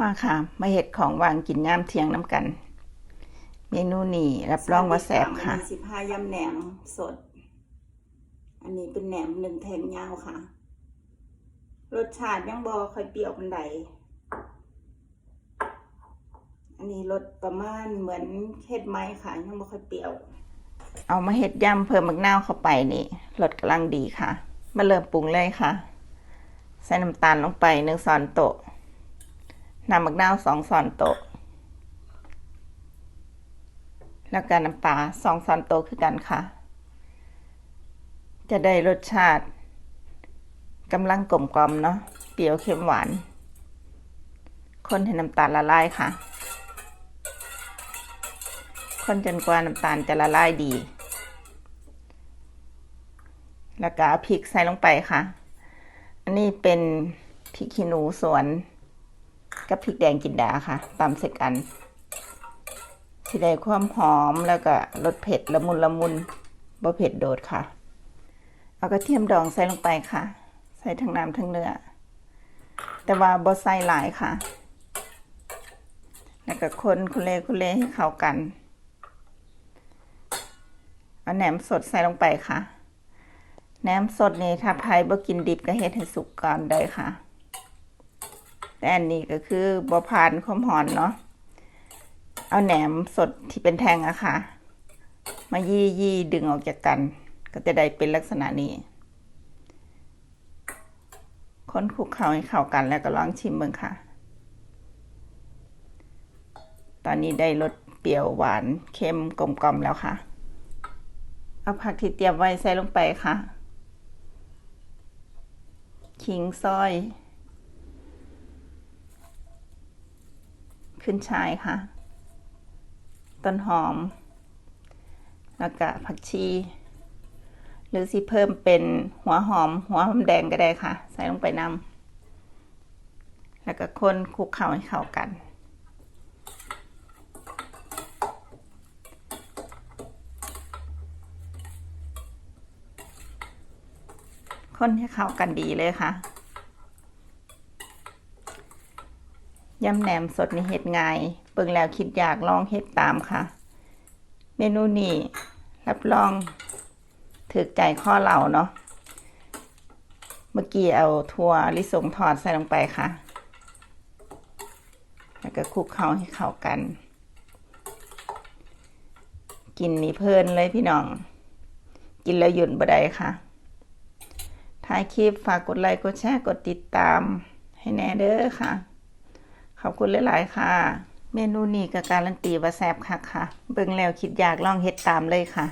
มาค่ะ มาเห็ดของวางกินย่ามเที่ยงน้ำกัน เมนูนี้รับรองว่าแซ่บค่ะอันนี้สิพายำแหนมสด อันนี้เป็นแหนมหนึ่งแทงยาวค่ะ รสชาติยังบอค่อยเปรี้ยวปันใดอันนี้รสประมาณเหมือนเฮ็ดไม้ค่ะยังบ่ค่อยเปรี้ยว เอามาเห็ดย่ำเพิ่มมะนาวเข้าไปนี่รสกำลังดีค่ะ มาเริ่มปรุงเลยค่ะ ใส่น้ำตาลลงไปหนึ่งช้อนโต๊ะ น้ำมะนาวสองช้อนโต๊ะ แล้วก็น้ำปลาสองช้อนโต๊ะคือกันค่ะ จะได้รสชาติกำลังกลมกลอมเนาะ เปรี้ยวเค็มหวาน คนให้น้ำตาลละลายค่ะ คนจนกว่าน้ำตาลจะละลายดี แล้วก็เอาพริกใส่ลงไปค่ะ อันนี้เป็นพริกขี้หนูสวน กับพริกแดงจินดาค่ะตำเสร็จกันที่ได้ความหอมแล้วก็รสเผ็ดละมุนละมุนบ่เผ็ดโดดค่ะ เอากระเทียมดองใส่ลงไปค่ะ ใส่ทั้งน้ำทั้งเนื้อ แต่ว่าบ่ใส่หลายค่ะ แล้วก็คนคุเลคุเลให้เข้ากันเอาแหนมสดใส่ลงไปค่ะแหนมสดนี่ถ้าไผบ่กินดิบก็เฮ็ดให้สุกก่อนได้ค่ะ แต่อันนี้ก็คือบ่ผ่านความหอนเนาะเอาแหนมสดที่เป็นแท่งอะค่ะ มายี่ยี่ดึงออกจากกัน ก็จะได้เป็นลักษณะนี้ คนคลุกเข้าให้เข้ากันแล้วก็ลองชิมเบิ่งค่ะ ตอนนี้ได้รสเปรี้ยวหวานเค็มกลมกลมแล้วค่ะ เอาผักที่เตรียมไว้ใส่ลงไปค่ะ ขิงซอย ขึ้นชายค่ะ ต้นหอม แล้วก็ผักชี หรือสิเพิ่มเป็นหัวหอม หัวหอมแดงก็ได้ค่ะ ใส่ลงไปนำแล้วก็คนคลุกเข้าให้เข้ากันคนให้เข้ากันดีเลยค่ะ ยำแหนมสดนี่เฮ็ดง่ายเบิ่งแล้วคิดอยากลองเฮ็ดตามค่ะ เมนูนี้รับรองถือใจข้อเหล่าเนาะเมื่อกี้เอาถั่วลิสงทอดใส่ลงไปค่ะ แล้วก็คลุกเคล้าให้เข้ากัน กินนี่เพลินเลยพี่น้อง กินแล้วหยุดบ่ได้ค่ะท้ายคลิปฝากกดไลค์กดแชร์กดติดตามให้แน่เด้อค่ะ ขอบคุณหลาย ๆ ค่ะ เมนูนี้กับการันตีว่าแซ่บค่ะค่ะ เบิ่งแล้วคิดอยากลองเฮ็ดตามเลยค่ะ